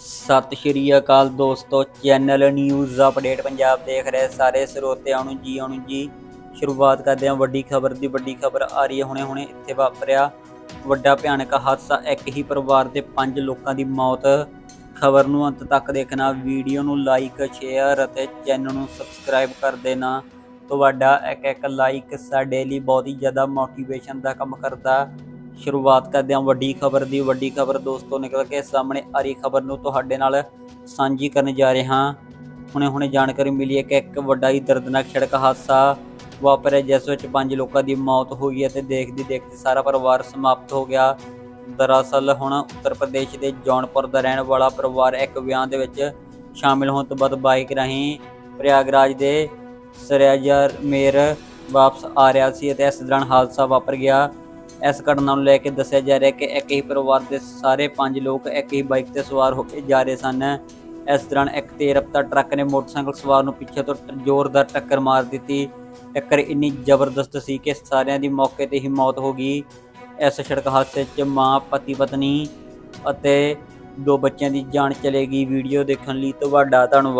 ਸਤਿ ਸ਼੍ਰੀ ਅਕਾਲ ਦੋਸਤੋ, channel news update Punjab ਦੇਖ ਰਹੇ ਸਾਰੇ ਸਰੋਤਿਆਂ ਨੂੰ ਜੀ, ਆਉਣ ਜੀ। ਸ਼ੁਰੂਆਤ ਕਰਦੇ ਹਾਂ ਵੱਡੀ ਖਬਰ ਦੀ। ਵੱਡੀ ਖਬਰ ਆ ਰਹੀ ਹੈ ਹੁਣੇ ਹੁਣੇ ਇੱਥੇ ਵਾਪਰਿਆ ਵੱਡਾ ਭਿਆਨਕ ਹਾਦਸਾ। ਇੱਕ ਹੀ ਪਰਿਵਾਰ ਦੇ ਪੰਜ ਲੋਕਾਂ ਦੀ ਮੌਤ। ਖਬਰ ਨੂੰ ਅੰਤ ਤੱਕ ਦੇਖਣਾ, ਵੀਡੀਓ ਨੂੰ ਲਾਈਕ ਸ਼ੇਅਰ ਅਤੇ ਚੈਨਲ ਨੂੰ ਸਬਸਕ੍ਰਾਈਬ ਕਰ ਦੇਣਾ। ਤੁਹਾਡਾ ਇੱਕ ਇੱਕ ਲਾਈਕ ਸਾਡੇ ਲਈ ਬਹੁਤ ਹੀ ਜ਼ਿਆਦਾ ਮੋਟੀਵੇਸ਼ਨ ਦਾ ਕੰਮ ਕਰਦਾ। ਸ਼ੁਰੂਆਤ ਕਰਦੇ ਹਾਂ ਵੱਡੀ ਖਬਰ ਦੀ। ਵੱਡੀ ਖਬਰ ਦੋਸਤੋ ਨਿਕਲ ਕੇ ਸਾਹਮਣੇ ਆ ਰਹੀ ਖਬਰ ਨੂੰ ਤੁਹਾਡੇ ਨਾਲ ਸਾਂਝੀ ਕਰਨ ਜਾ ਰਹੇ ਹਾਂ। ਹੁਣੇ ਹੁਣੇ ਜਾਣਕਾਰੀ ਮਿਲੀ ਹੈ ਕਿ ਇੱਕ ਵੱਡਾ ਹੀ ਦਰਦਨਾਕ ਸੜਕ ਹਾਦਸਾ ਵਾਪਰਿਆ ਜਿਸ ਵਿੱਚ ਪੰਜ ਲੋਕਾਂ ਦੀ ਮੌਤ ਹੋਈ ਹੈ ਅਤੇ ਦੇਖਦੀ ਦੇਖਦੀ ਸਾਰਾ ਪਰਿਵਾਰ ਸਮਾਪਤ ਹੋ ਗਿਆ। ਦਰਅਸਲ ਹੁਣ ਉੱਤਰ ਪ੍ਰਦੇਸ਼ ਦੇ ਜੌਨਪੁਰ ਦਾ ਰਹਿਣ ਵਾਲਾ ਪਰਿਵਾਰ ਇੱਕ ਵਿਆਹ ਦੇ ਵਿੱਚ ਸ਼ਾਮਿਲ ਹੋਣ ਤੋਂ ਬਾਅਦ ਬਾਈਕ ਰਾਹੀਂ ਪ੍ਰਯਾਗਰਾਜ ਦੇ ਸਰਿਆਜਰ ਮੇਰ ਵਾਪਸ ਆ ਰਿਹਾ ਸੀ ਅਤੇ ਇਸ ਦੌਰਾਨ ਹਾਦਸਾ ਵਾਪਰ ਗਿਆ। ਇਸ ਘਟਨਾ ਨੂੰ ਲੈ ਕੇ ਦੱਸਿਆ ਜਾ ਰਿਹਾ ਕਿ ਇੱਕ ਹੀ ਪਰਿਵਾਰ ਦੇ ਸਾਰੇ ਪੰਜ ਲੋਕ ਇੱਕ ਹੀ ਬਾਈਕ ਤੇ ਸਵਾਰ ਹੋ ਕੇ ਜਾ ਰਹੇ ਸਨ। ਇਸ ਦੌਰਾਨ ਇੱਕ ਤੇਜ਼ ਰਫ਼ਤਾਰ ਟਰੱਕ ਨੇ ਮੋਟਰਸਾਈਕਲ ਸਵਾਰ ਨੂੰ ਪਿੱਛੇ ਤੋਂ ਜ਼ੋਰਦਾਰ ਟੱਕਰ ਮਾਰ ਦਿੱਤੀ। ਟੱਕਰ ਇੰਨੀ ਜ਼ਬਰਦਸਤ ਸੀ ਕਿ ਸਾਰਿਆਂ ਦੀ ਮੌਕੇ ਤੇ ਹੀ ਮੌਤ ਹੋ ਗਈ। ਇਸ ਸੜਕ ਹਾਦਸੇ 'ਚ ਮਾਂ, ਪਤੀ, ਪਤਨੀ ਅਤੇ ਦੋ ਬੱਚਿਆਂ ਦੀ ਜਾਨ ਚਲੇ ਗਈ। ਵੀਡੀਓ ਦੇਖਣ ਲਈ ਤੁਹਾਡਾ ਧੰਨਵਾਦ।